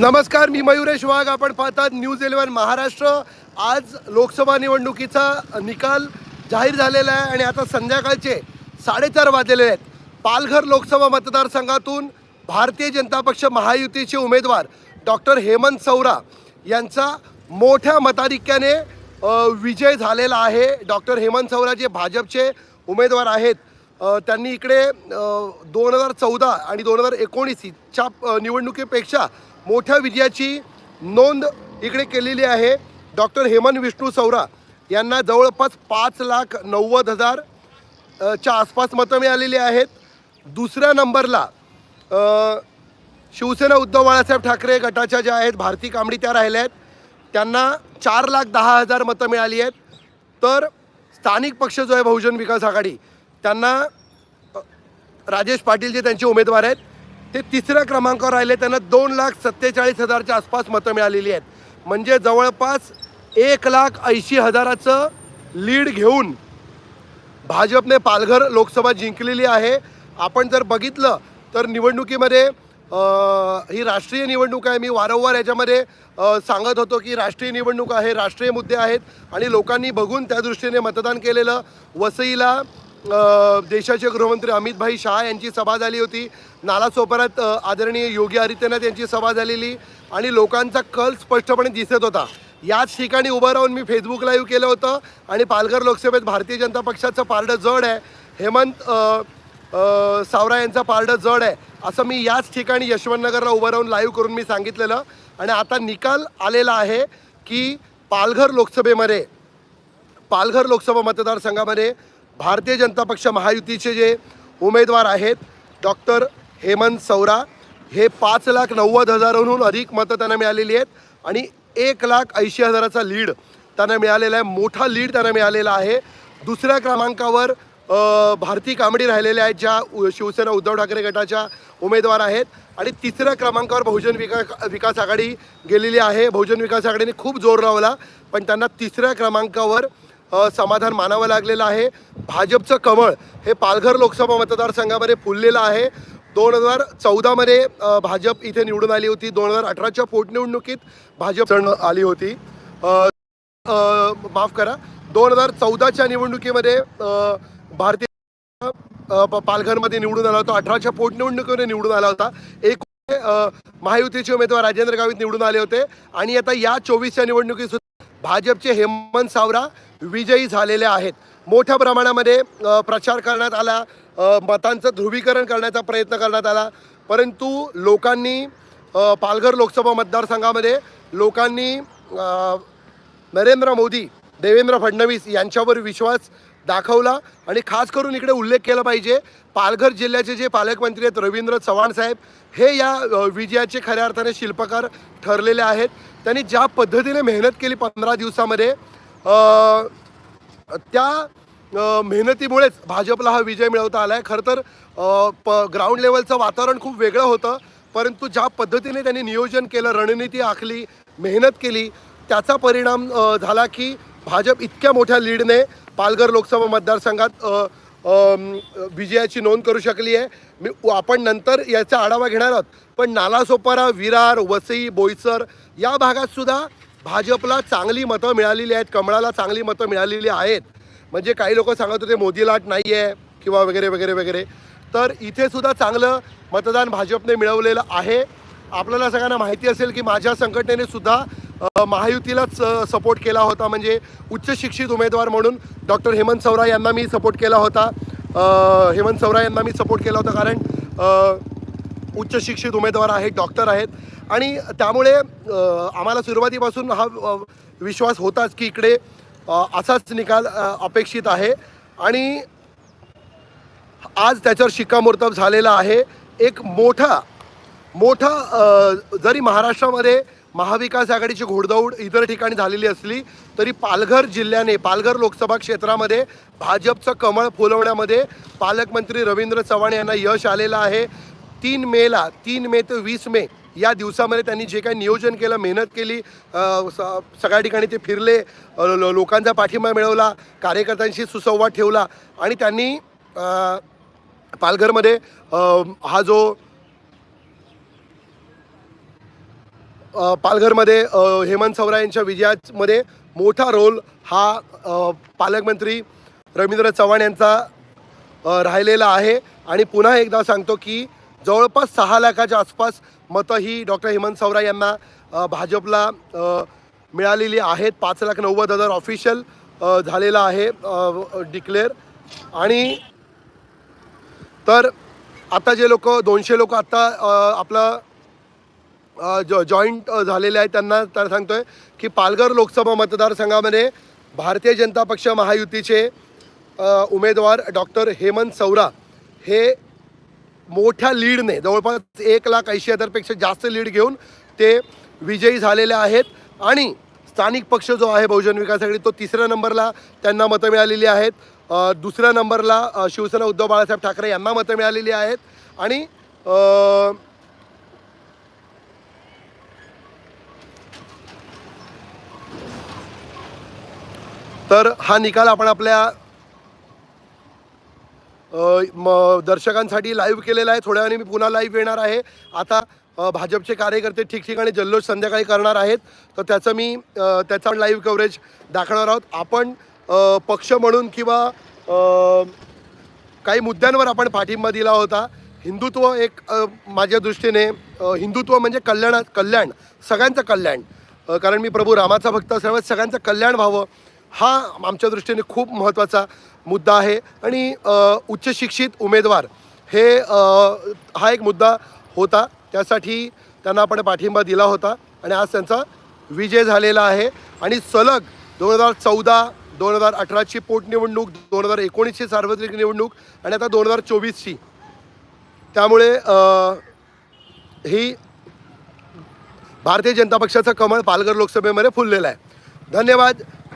नमस्कार मी मयुरेश वाघ. आपण पाहतात न्यूज इलेव्हन महाराष्ट्र. आज लोकसभा निवडणुकीचा निकाल जाहीर झालेला आहे आणि आता संध्याकाळचे साडेचार वाजलेले आहेत. पालघर लोकसभा मतदारसंघातून भारतीय जनता पक्ष महायुतीचे उमेदवार डॉक्टर हेमंत सौरा यांचा मोठ्या मताधिक्याने विजय झालेला आहे. डॉक्टर हेमंत सौरा जे भाजपचे उमेदवार आहेत त्यांनी इकडे दोन हजार चौदा आणि दोन हजार एकोणीसच्या निवडणुकीपेक्षा मोठ्या विजयाची नोंद इकडे केलेली आहे. डॉक्टर हेमंत विष्णू सौरा यांना जवळपास पाच लाख नव्वद हजार च्या आसपास मतं मिळालेली आहेत. दुसऱ्या नंबरला शिवसेना उद्धव बाळासाहेब ठाकरे गटाच्या ज्या आहेत भारती कांबडी त्या राहिल्या आहेत. त्यांना चार लाख दहा हजार मतं मिळाली आहेत. तर स्थानिक पक्ष जो आहे बहुजन विकास आघाडी त्यांना राजेश पाटील जे त्यांचे उमेदवार आहेत ते तिसऱ्या क्रमांकावर राहिले. त्यांना दोन लाख सत्तेचाळीस हजारच्या आसपास मतं मिळालेली आहेत. म्हणजे जवळपास एक लाख ऐंशी हजाराचं लीड घेऊन भाजपने पालघर लोकसभा जिंकलेली आहे. आपण जर बघितलं तर निवडणुकीमध्ये ही राष्ट्रीय निवडणूक आहे. मी वारंवार याच्यामध्ये सांगत होतो की राष्ट्रीय निवडणूक आहे राष्ट्रीय मुद्दे आहेत. आणि लोकांनी बघून त्या दृष्टीने मतदान केलेलं. वसईला देशाचे गृहमंत्री अमितभाई शहा यांची सभा झाली होती. नालासोपाऱ्यात आदरणीय योगी आदित्यनाथ यांची सभा झालेली आणि लोकांचा कल स्पष्टपणे दिसत होता. याच ठिकाणी उभं राहून मी फेसबुक लाईव्ह केलं होतं आणि पालघर लोकसभेत भारतीय जनता पक्षाचं पारडं जड आहे. हेमंत सावरा यांचा पारडं जड आहे. असं मी याच ठिकाणी यशवंतनगरला उभं राहून लाईव्ह करून मी सांगितलेलं. आणि आता निकाल आलेला आहे की पालघर लोकसभेमध्ये पालघर लोकसभा मतदारसंघामध्ये भारतीय जनता पक्ष महायुतीचे जे उमेदवार आहेत डॉक्टर हेमंत सौरा हे पाच लाख नव्वद हजारांहून अधिक मतं त्यांना मिळालेली आहेत आणि एक लाख ऐंशी हजाराचा लीड त्यांना मिळालेला आहे. मोठा लीड त्यांना मिळालेला आहे. दुसऱ्या क्रमांकावर भारती कांबडी राहिलेल्या आहेत ज्या शिवसेना उद्धव ठाकरे गटाच्या उमेदवार आहेत. आणि तिसऱ्या क्रमांकावर बहुजन विकास विकास आघाडी गेलेली आहे. बहुजन विकास आघाडीने खूप जोर लावला पण त्यांना तिसऱ्या क्रमांकावर समाधान मानावं लागलेलं आहे. भाजपचं कमळ हे पालघर लोकसभा मतदारसंघामध्ये फुललेलं आहे. दोन हजार चौदामध्ये भाजप इथे निवडून आली होती. दोन हजार अठराच्या पोटनिवडणुकीत भाजप आली होती. माफ करा. दोन हजार चौदाच्या निवडणुकीमध्ये भारतीय प- पालघरमध्ये निवडून आला होता. अठराच्या पोटनिवडणुकीमध्ये निवडून आला होता. एक महायुतीचे उमेदवार राजेंद्र गावित निवडून आले होते. आणि आता या चोवीसच्या निवडणुकीत सुद्धा भाजपचे हेमंत सावरा विजयी झालेले आहेत. मोठ्या प्रमाणामध्ये प्रचार करण्यात आला. मतांचं ध्रुवीकरण करण्याचा प्रयत्न करण्यात आला. परंतु लोकांनी पालघर लोकसभा मतदारसंघामध्ये लोकांनी नरेंद्र मोदी देवेंद्र फडणवीस यांच्यावर विश्वास दाखवला आणि खास करून इकडे उल्लेख केला पाहिजे पालघर जिल्ह्याचे जे पालकमंत्री आहेत रवींद्र चव्हाण साहेब हे या विजयाचे खऱ्या अर्थाने शिल्पकार ठरलेले आहेत. त्यांनी ज्या पद्धतीने मेहनत केली पंधरा दिवसामध्ये त्या मेहनतीमुळेच भाजपला हा विजय मिळवता आला आहे खरं तर प ग्राउंड लेवलचं वातावरण खूप वेगळं होतं. परंतु ज्या पद्धतीने त्यांनी नियोजन केलं रणनीती आखली मेहनत केली त्याचा परिणाम झाला की भाजप इतक्या मोठ्या लीडने पालघर लोकसभा मतदारसंघात विजयाची नोंद करू शकली आहे. मी आपण नंतर याचा आढावा घेणार आहोत. पण नालासोपारा विरार वसई बोईसर या भागातसुद्धा भाजपला चांगली मतं मिळालेली आहेत कमळाला चांगली मतं मिळालेली आहेत. म्हणजे काही लोक सांगत होते मोदी लाट नाही आहे किंवा वगैरे वगैरे वगैरे. तर इथे सुद्धा चांगलं मतदान भाजपने मिळवलेलं आहे. आपल्याला सगळ्यांना माहिती असेल की माझ्या संघटनेने सुद्धा महायुतीलाच सपोर्ट केला होता. म्हणजे उच्च शिक्षित उमेदवार म्हणून डॉक्टर हेमंत सवरा यांना मी सपोर्ट केला होता. हेमंत सवरा यांना मी सपोर्ट केला होता. कारण उच्च शिक्षित उमेदवार आहेत डॉक्टर आहेत. आणि त्यामुळे आम्हाला सुरुवातीपासून हा विश्वास होताच की इकडे असाच निकाल अपेक्षित आहे. आणि आज त्याच्यावर शिक्कामोर्तब झालेला आहे. एक मोठा मोठा जरी महाराष्ट्रामध्ये महाविकास आघाडीची घोडदौड इतर ठिकाणी झालेली असली तरी पालघर जिल्ह्याने पालघर लोकसभा क्षेत्रामध्ये भाजपचं कमळ फुलवण्यामध्ये पालकमंत्री रवींद्र चव्हाण यांना यश आलेलं आहे. तीन मेला तीन मे ते वीस मे या दिवसामध्ये त्यांनी जे काही नियोजन केलं मेहनत केली स- सगळ्या ठिकाणी ते फिरले लो- लोकांचा पाठिंबा मिळवला कार्यकर्त्यांशी सुसंवाद ठेवला आणि त्यांनी पालघरमध्ये हा जो पालघरमध्ये हेमंत सवरा यांच्या विजयामध्ये मोठा रोल हा पालकमंत्री रवींद्र चव्हाण यांचा राहिलेला आहे. आणि पुन्हा एकदा सांगतो की जवळपास सहा लाखाच्या आसपास मतं ही डॉक्टर हेमंत सवरा यांना भाजपला मिळालेली आहेत. पाच लाख नव्वद हजार ऑफिशियल झालेला आहे डिक्लेअर. आणि तर आता जे लोक दोनशे लोक आत्ता आपलं जॉ जॉईंट झालेले आहेत त्यांना तर सांगतोय की पालघर लोकसभा मतदारसंघामध्ये भारतीय जनता पक्ष महायुतीचे उमेदवार डॉक्टर हेमंत सौरा हे मोठ्या लीडने जवळपास एक लाख ऐंशी हजारपेक्षा जास्त लीड घेऊन ते विजयी झालेले आहेत. आणि स्थानिक पक्ष जो आहे बहुजन विकास आघाडी तो तिसऱ्या नंबरला त्यांना मतं मिळालेली आहेत. दुसऱ्या नंबरला शिवसेना उद्धव बाळासाहेब ठाकरे यांना मतं मिळालेली आहेत. आणि तर हा निकाल आपण आपल्या म दर्शकांसाठी लाईव्ह केलेला आहे. थोड्या वेळाने मी पुन्हा लाईव्ह येणार आहे. आता भाजपचे कार्यकर्ते ठिकठिकाणी जल्लोष संध्याकाळी करणार आहेत. तर त्याचं मी त्याचा लाईव्ह कव्हरेज दाखवणार आहोत. आपण पक्ष म्हणून किंवा काही मुद्द्यांवर आपण पाठिंबा दिला होता. हिंदुत्व एक माझ्या दृष्टीने हिंदुत्व म्हणजे कल्याण कल्याण सगळ्यांचं कल्याण. कारण मी प्रभू रामाचा भक्त असल्यामुळे सगळ्यांचं कल्याण व्हावं. हा आमच्या दृष्टीने खूप महत्त्वाचा मुद्दा आहे. आणि उच्च शिक्षित उमेदवार हे हा एक मुद्दा होता. त्यासाठी त्यांना आपण पाठिंबा दिला होता. आणि आज त्यांचा विजय झालेला आहे. आणि सलग दोन हजार चौदा दोन हजार अठराची पोटनिवडणूक दोन हजार एकोणीसची सार्वत्रिक निवडणूक आणि आता दोन हजार चोवीसची. त्यामुळे ही भारतीय जनता पक्षाचं कमळ पालघर लोकसभेमध्ये फुललेलं आहे. धन्यवाद.